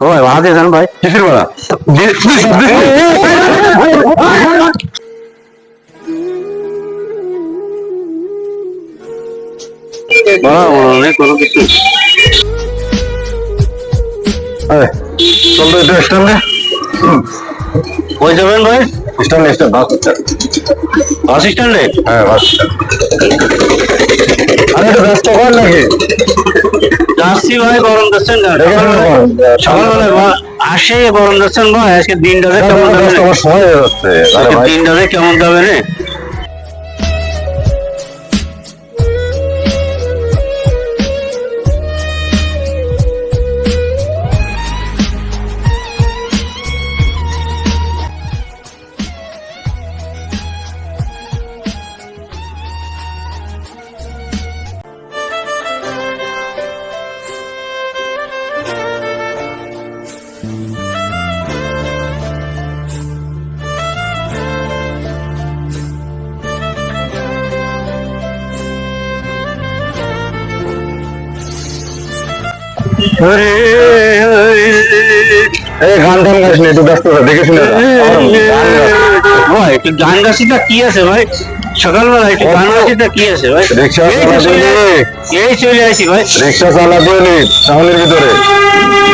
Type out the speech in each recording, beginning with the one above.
ও ভাই? ভাড়া? দিয়ে যান ভাই কিসের ভাড়া ভাড়া অনেক কোনো কিছু। আরে, চল তো একটু স্ট্যান্ডে। কই যাবেন ভাই? স্ট্যান্ডে স্ট্যান্ড বাস স্ট্যান্ড। বাস স্ট্যান্ডে? হ্যাঁ বাস আরে একটু ব্যস্ত কর ভাই গরম আসে গরম যাচ্ছেন ভাই আজকে দিনটাতে কেমন যাবে? দিনটা কেমন যাবে রে? গান টান গাইস নি একটু ব্যস্ত দেখে শুনে গাছ। ভাই একটু গান গাছিটা কি আছে ভাই? সকালবেলা একটু গান গাছিটা কি আছে ভাই? এই চলে- আসি ভাই। রিক্সা চালাতে টাউনের ভিতরে।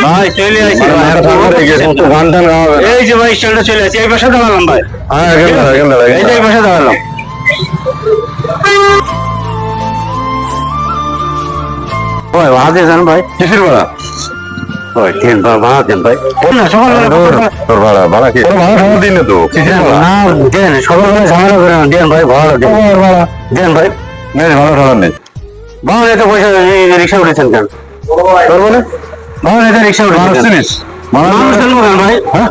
ভাই চলে আসি গান টান গাওয়াবে এই যে ভাই স্ট্যান্ডে চলে আসি এই পাশে দাঁড়ালাম ভাই। হ্যাঁ এই। পাশে দাঁড়ালাম। ভাই ভাড়া জান ভাই। কিসের ভাড়া? ওই তিন বার ভাড়া দেন ভাই। না সকালবেলা তোর ভাড়া। ভাড়া কি? ভাড়া দিন তো। ভাড়া? না দেন সকালবেলা ঝামেলা করে না দেন ভাই ভাড়া দেন। ভাড়া। দেন ভাই। নেই ভাড়া ভাড়া নেই। ভাড়া এত পয়সা রিক্সা উঠেছেন কেন? তোর বলে? ভাড়া এত রিক্সা উঠেছেন মানুষ হ্যাঁ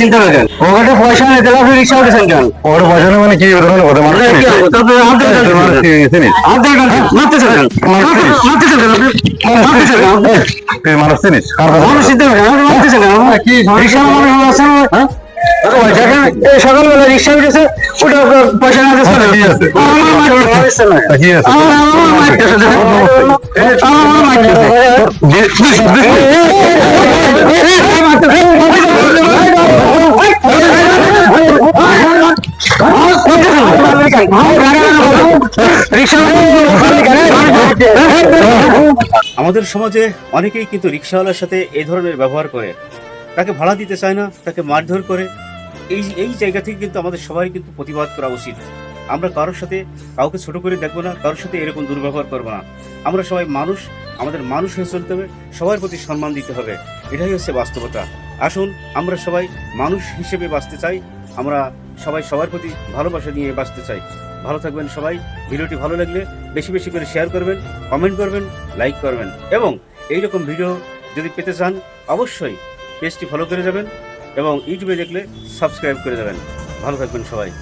চিন্তা ওখানে পয়সা আপনি রিক্সা উঠেছেন কেন ওর পয়সা মানে কি ধরনের কথা মানুষ মানুষ চিনিস মানুষ চিন্তা? কি রিক্সা মানুষ আছে? হ্যাঁ? সকালবেলা রিক্সা উঠেছে ওটা পয়সা না? আমার না। তা কি আছে আমার আমার মারতেছে দেখেন। আমার মারতেছে আমাদের সমাজে অনেকেই কিন্তু রিক্সাওয়ালার সাথে এই ধরনের ব্যবহার করে। তাকে ভাড়া দিতে চায় না, তাকে মারধর করে। এই এই জায়গা থেকে কিন্তু আমাদের সবাই কিন্তু প্রতিবাদ করা উচিত। আমরা কারোর সাথে কাউকে ছোট করে দেখব না, কারোর সাথে এরকম দুর্ব্যবহার করব না। আমরা সবাই মানুষ, আমাদের মানুষ হয়ে চলতে হবে, সবার প্রতি সম্মান দিতে হবে। এটাই হচ্ছে বাস্তবতা। আসুন, আমরা সবাই মানুষ হিসেবে বাঁচতে চাই আমরা সবাই সবার প্রতি ভালোবাসা নিয়ে বাঁচতে চাই। ভালো থাকবেন সবাই। ভিডিওটি ভালো লাগলে বেশি বেশি করে শেয়ার করবেন কমেন্ট করবেন লাইক করবেন এবং এই রকম ভিডিও যদি পেতে চান, অবশ্যই পেজটি ফলো করে যাবেন এবং ইউটিউবে দেখলে সাবস্ক্রাইব করে যাবেন। ভালো থাকবেন সবাই।